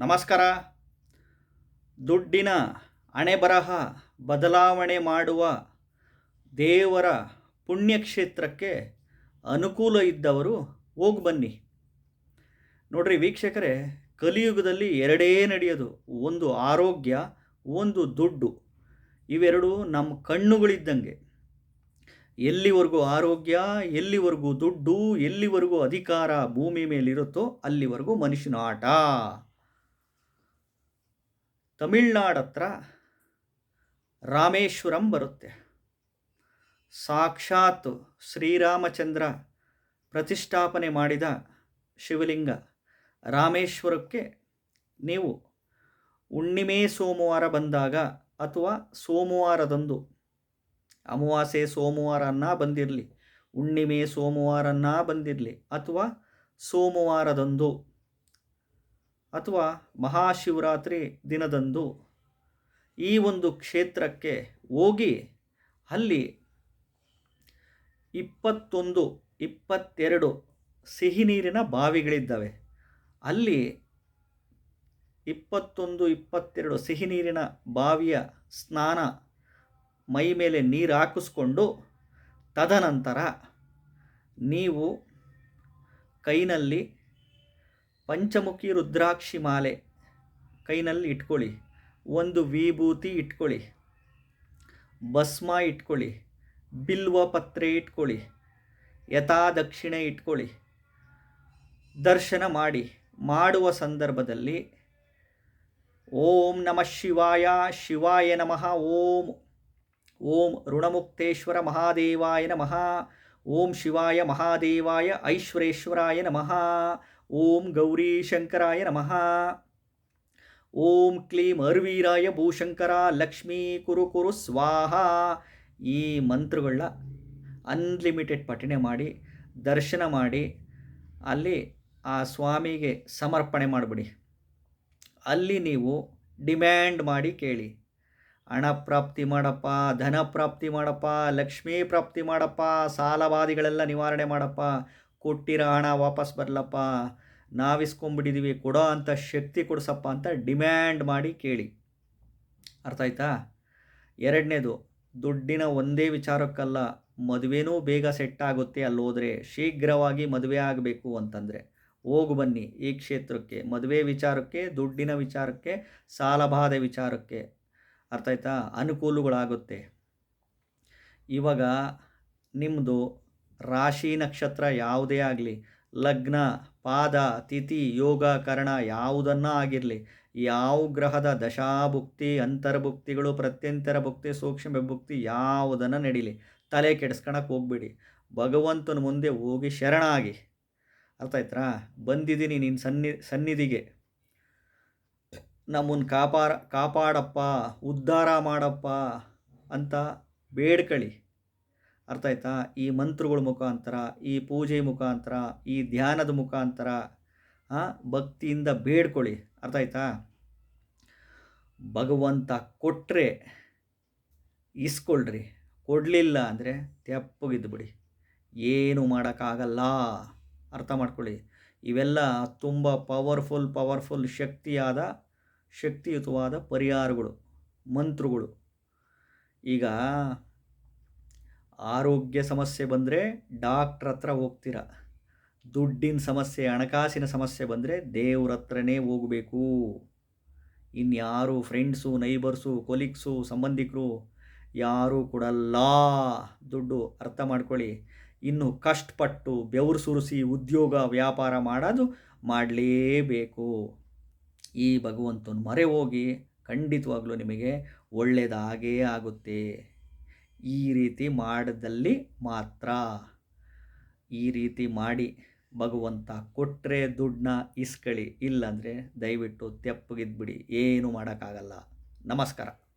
ನಮಸ್ಕಾರ. ದುಡ್ಡಿನ ಅಣೆಬರಹ ಬದಲಾವಣೆ ಮಾಡುವ ದೇವರ ಪುಣ್ಯಕ್ಷೇತ್ರಕ್ಕೆ ಅನುಕೂಲ ಇದ್ದವರು ಹೋಗಿ ಬನ್ನಿ. ನೋಡ್ರಿ ವೀಕ್ಷಕರೇ, ಕಲಿಯುಗದಲ್ಲಿ ಎರಡೇ ನಡೆಯೋದು. ಒಂದು ಆರೋಗ್ಯ, ಒಂದು ದುಡ್ಡು. ಇವೆರಡು ನಮ್ಮ ಕಣ್ಣುಗಳಿದ್ದಂಗೆ. ಎಲ್ಲಿವರೆಗೂ ಆರೋಗ್ಯ, ಎಲ್ಲಿವರೆಗೂ ದುಡ್ಡು, ಎಲ್ಲಿವರೆಗೂ ಅಧಿಕಾರ ಭೂಮಿ ಮೇಲಿರುತ್ತೋ ಅಲ್ಲಿವರೆಗೂ ಮನುಷ್ಯನ ಆಟ. ತಮಿಳ್ನಾಡು ಹತ್ರ ರಾಮೇಶ್ವರಂ ಬರುತ್ತೆ. ಸಾಕ್ಷಾತ್ ಶ್ರೀರಾಮಚಂದ್ರ ಪ್ರತಿಷ್ಠಾಪನೆ ಮಾಡಿದ ಶಿವಲಿಂಗ ರಾಮೇಶ್ವರಕ್ಕೆ ನೀವು ಹುಣ್ಣಿಮೆ ಸೋಮವಾರ ಬಂದಾಗ ಅಥವಾ ಸೋಮವಾರದಂದು, ಅಮಾವಾಸ್ಯೆ ಸೋಮವಾರನ್ನ ಬಂದಿರಲಿ, ಹುಣ್ಣಿಮೆ ಸೋಮವಾರನ್ನ ಬಂದಿರಲಿ ಅಥವಾ ಸೋಮವಾರದಂದು ಅಥವಾ ಮಹಾಶಿವರಾತ್ರಿ ದಿನದಂದು ಈ ಒಂದು ಕ್ಷೇತ್ರಕ್ಕೆ ಹೋಗಿ ಅಲ್ಲಿ ಇಪ್ಪತ್ತೊಂದು, ಇಪ್ಪತ್ತೆರಡು ಸಿಹಿ ನೀರಿನ ಬಾವಿಗಳಿದ್ದಾವೆ. ಅಲ್ಲಿ ಇಪ್ಪತ್ತೊಂದು, ಇಪ್ಪತ್ತೆರಡು ಸಿಹಿ ನೀರಿನ ಬಾವಿಯ ಸ್ನಾನ ಮೈ ಮೇಲೆ ನೀರು ಹಾಕಿಸ್ಕೊಂಡು ತದನಂತರ ನೀವು ಕೈನಲ್ಲಿ ಪಂಚಮುಖಿ ರುದ್ರಾಕ್ಷಿ ಮಾಲೆ. ಕೈನಲ್ಲಿ ಇಟ್ಕೊಳ್ಳಿ. ಒಂದು ವಿಭೂತಿ ಇಟ್ಕೊಳ್ಳಿ. ಭಸ್ಮ ಇಟ್ಕೊಳ್ಳಿ. ಬಿಲ್ವ ಪತ್ರೆ ಇಟ್ಕೊಳ್ಳಿ. ಯಥಾ ದಕ್ಷಿಣೆ ಇಟ್ಕೊಳ್ಳಿ. ದರ್ಶನ ಮಾಡಿ. ಮಾಡುವ ಸಂದರ್ಭದಲ್ಲಿ ಓಂ ನಮಃ ಶಿವಾಯ ಶಿವಾಯ ನಮಃ, ಓಂ ಓಂ ಋಣಮುಕ್ತೇಶ್ವರ ಮಹಾದೇವಾಯ ನಮಃ, ಓಂ ಶಿವಾಯ ಮಹಾದೇವಾಯ ಐಶ್ವರೇಶ್ವರಾಯ ನಮಃ ಓಂ ಗೌರಿ ಶಂಕರಾಯ ನಮಃ. ಓಂ ಕ್ಲೀಂ ಅರ್ವೀರಾಯ ಭೂಶಂಕರ ಲಕ್ಷ್ಮೀ ಕುರು ಕುರು ಸ್ವಾಹ. ಈ ಮಂತ್ರಗಳನ್ನ ಅನ್ಲಿಮಿಟೆಡ್ ಪಠಣೆ ಮಾಡಿ, ದರ್ಶನ ಮಾಡಿ, ಅಲ್ಲಿ ಆ ಸ್ವಾಮಿಗೆ ಸಮರ್ಪಣೆ ಮಾಡಿಬಿಡಿ. ಅಲ್ಲಿ ನೀವು ಡಿಮ್ಯಾಂಡ್ ಮಾಡಿ ಕೇಳಿ. ಹಣ ಪ್ರಾಪ್ತಿ ಮಾಡಪ್ಪ, ಧನ ಪ್ರಾಪ್ತಿ ಮಾಡಪ್ಪ, ಲಕ್ಷ್ಮೀ ಪ್ರಾಪ್ತಿ ಮಾಡಪ್ಪ, ಸಾಲವಾದಿಗಳೆಲ್ಲ ನಿವಾರಣೆ ಮಾಡಪ್ಪ ಕೊಟ್ಟಿರೋ ಹಣ ವಾಪಸ್ ಬರಲಪ್ಪ. ನಾವಿಸ್ಕೊಂಬಿಟ್ಟಿದ್ದೀವಿ ಕೊಡೋ ಅಂಥ ಶಕ್ತಿ ಕೊಡಿಸಪ್ಪ ಅಂತ ಡಿಮ್ಯಾಂಡ್ ಮಾಡಿ ಕೇಳಿ. ಅರ್ಥ ಆಯ್ತಾ? ಎರಡನೇದು, ದುಡ್ಡಿನ ಒಂದೇ ವಿಚಾರಕ್ಕಲ್ಲ, ಮದುವೆನೂ ಬೇಗ ಸೆಟ್ ಆಗುತ್ತೆ ಅಲ್ಲಿ ಹೋದರೆ ಶೀಘ್ರವಾಗಿ ಮದುವೆ ಆಗಬೇಕು ಅಂತಂದರೆ. ಹೋಗು ಬನ್ನಿ ಈ ಕ್ಷೇತ್ರಕ್ಕೆ, ಮದುವೆ ವಿಚಾರಕ್ಕೆ, ದುಡ್ಡಿನ ವಿಚಾರಕ್ಕೆ, ಸಾಲಬಾಧೆ ವಿಚಾರಕ್ಕೆ. ಅರ್ಥ ಆಯ್ತಾ? ಅನುಕೂಲಗಳಾಗುತ್ತೆ. ಇವಾಗ ನಿಮ್ಮದು ರಾಶಿ ನಕ್ಷತ್ರ ಯಾವುದೇ ಆಗಲಿ, ಲಗ್ನ, ಪಾದ, ತಿಥಿ, ಯೋಗ, ಕರಣ ಯಾವುದನ್ನ ಆಗಿರಲಿ, ಯಾವ ಗ್ರಹದ ದಶಾಭುಕ್ತಿ, ಅಂತರ್ಭುಕ್ತಿಗಳು, ಪ್ರತ್ಯಂತರ ಭುಕ್ತಿ, ಸೂಕ್ಷ್ಮ ಭುಕ್ತಿ ಯಾವುದನ್ನು ನಡೀಲಿ, ತಲೆ ಕೆಡಿಸ್ಕೊಳಕ್ಕೆ ಹೋಗ್ಬಿಡಿ. ಭಗವಂತನ ಮುಂದೆ ಹೋಗಿ ಶರಣಾಗಿ. ಅರ್ಥ ಆಯ್ತಾ ಬಂದಿದ್ದೀನಿ ನಿನ್ನ ಸನ್ನಿ, ಸನ್ನಿಧಿಗೆ. ನಮ್ಮನ್ನು ಕಾಪಾಡ ಕಾಪಾಡಪ್ಪ, ಉದ್ಧಾರ ಮಾಡಪ್ಪ ಅಂತ ಬೇಡ್ಕಳಿ. ಅರ್ಥ ಆಯ್ತಾ? ಈ ಮಂತ್ರಗಳ ಮುಖಾಂತರ, ಈ ಪೂಜೆ ಮುಖಾಂತರ, ಈ ಧ್ಯಾನದ ಮುಖಾಂತರ ಭಕ್ತಿಯಿಂದ ಬೇಡ್ಕೊಳ್ಳಿ. ಅರ್ಥ ಆಯ್ತಾ? ಭಗವಂತ ಕೊಟ್ಟರೆ ಇಸ್ಕೊಳ್ರಿ. ಕೊಡಲಿಲ್ಲ ಅಂದರೆ ತೆಪ್ಪಗಿದ್ದು ಬಿಡಿ. ಏನು ಮಾಡೋಕ್ಕಾಗಲ್ಲ. ಅರ್ಥ ಮಾಡ್ಕೊಳ್ಳಿ. ಇವೆಲ್ಲ ತುಂಬ ಪವರ್ಫುಲ್ ಪವರ್ಫುಲ್ ಶಕ್ತಿಯಾದ, ಶಕ್ತಿಯುತವಾದ ಪರಿಹಾರಗಳು, ಮಂತ್ರಗಳು. ಈಗ ಆರೋಗ್ಯ ಸಮಸ್ಯೆ ಬಂದರೆ ಡಾಕ್ಟ್ರ ಹತ್ರ ಹೋಗ್ತೀರ? ದುಡ್ಡಿನ ಸಮಸ್ಯೆ, ಹಣಕಾಸಿನ ಸಮಸ್ಯೆ ಬಂದರೆ ದೇವ್ರ ಹತ್ರನೇ ಹೋಗಬೇಕು. ಇನ್ಯಾರು ಫ್ರೆಂಡ್ಸು ನೈಬರ್ಸು ಕೊಲೀಗ್ಸು ಸಂಬಂಧಿಕರು, ಯಾರೂ ಕೊಡಲ್ಲ. ದುಡ್ಡು ಅರ್ಥ ಮಾಡ್ಕೊಳ್ಳಿ. ಇನ್ನು ಕಷ್ಟಪಟ್ಟು ಬೆವರು ಸುರಿಸಿ ಉದ್ಯೋಗ ವ್ಯಾಪಾರ ಮಾಡೋದು ಮಾಡಲೇಬೇಕು. ಈ ಭಗವಂತನ ಮರೆ ಹೋಗಿ ಖಂಡಿತವಾಗ್ಲೂ ನಿಮಗೆ ಒಳ್ಳೆಯದಾಗೇ ಆಗುತ್ತೆ. ಈ ರೀತಿ ಮಾಡಿದಲ್ಲಿ ಮಾತ್ರ. ಈ ರೀತಿ ಮಾಡಿ ಭಗವಂತ ಕೊಟ್ಟರೆ ದುಡ್ಡನ್ನ ಇಸ್ಕಳಿ ಇಲ್ಲಾಂದರೆ ದಯವಿಟ್ಟು ತೆಪ್ಪಗಿದ್ಬಿಡಿ ಏನು ಮಾಡೋಕ್ಕಾಗಲ್ಲ. ನಮಸ್ಕಾರ.